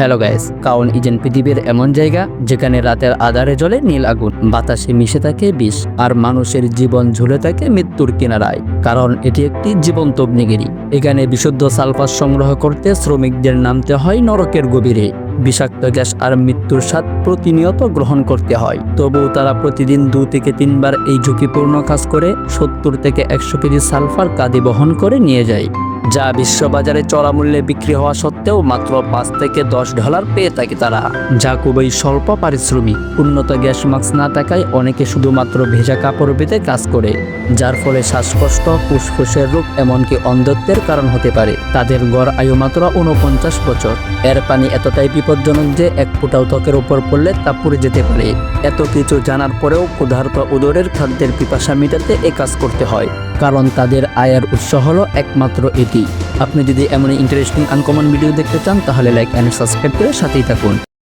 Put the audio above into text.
Hello guys কারণ isn't পৃথিবীর এমন জায়গা যেখানে রাতের আধারে জ্বলে নীল আগুন। বাতাসে মিশে থাকে বিষ আর মানুষের জীবন ঝুলে থাকে মৃত্যুর কিনারায়। কারণ এটি একটি জীবন্ত অগ্নিগিরি। এখানে বিশুদ্ধ সালফার সংগ্রহ করতে শ্রমিকদের নামতে হয় নরকের গভীরে। বিষাক্ত গ্যাস আর মৃত্যুর স্বাদ প্রতিনিয়ত গ্রহণ করতে হয়। তবুও তারা প্রতিদিন দু থেকে তিনবার এই ঝুঁকিপূর্ণ কাজ করে সত্তর থেকে একশো কেজি সালফার কাঁধে বহন করে নিয়ে যায়। যা বিশ্ববাজারে চড়া মূল্যে বিক্রি হওয়া সত্ত্বেও মাত্র পাঁচ থেকে দশ ডলার পেয়ে থাকে তারা। যা খুবই স্বল্প পারিশ্রমিক, উন্নত গ্যাস মাস্ক না থাকায় অনেকে শুধুমাত্র ভেজা কাপড় পেতে কাজ করে, যার ফলে শ্বাসকষ্ট, ফুসফুসের রোগ এমনকি অন্ধত্বের কারণ হতে পারে। তাদের গড় আয়ু মাত্র উনপঞ্চাশ বছর। এর পানি এতটাই বিপজ্জনক যে এক ফুটাও ত্বকের উপর পড়লে তা পুড়ে যেতে পারে। এত কিছু জানার পরেও ক্ষুধার্ত উদরের খাদ্যের পিপাসা মেটাতে এ কাজ করতে হয়। কারণ তাদের আয়ের উৎস হলো একমাত্র এটি। আপনি যদি এমন ইন্টারেস্টিং আনকমন ভিডিও দেখতে চান, তাহলে লাইক অ্যান্ড সাবস্ক্রাইব করে সাথেই থাকুন।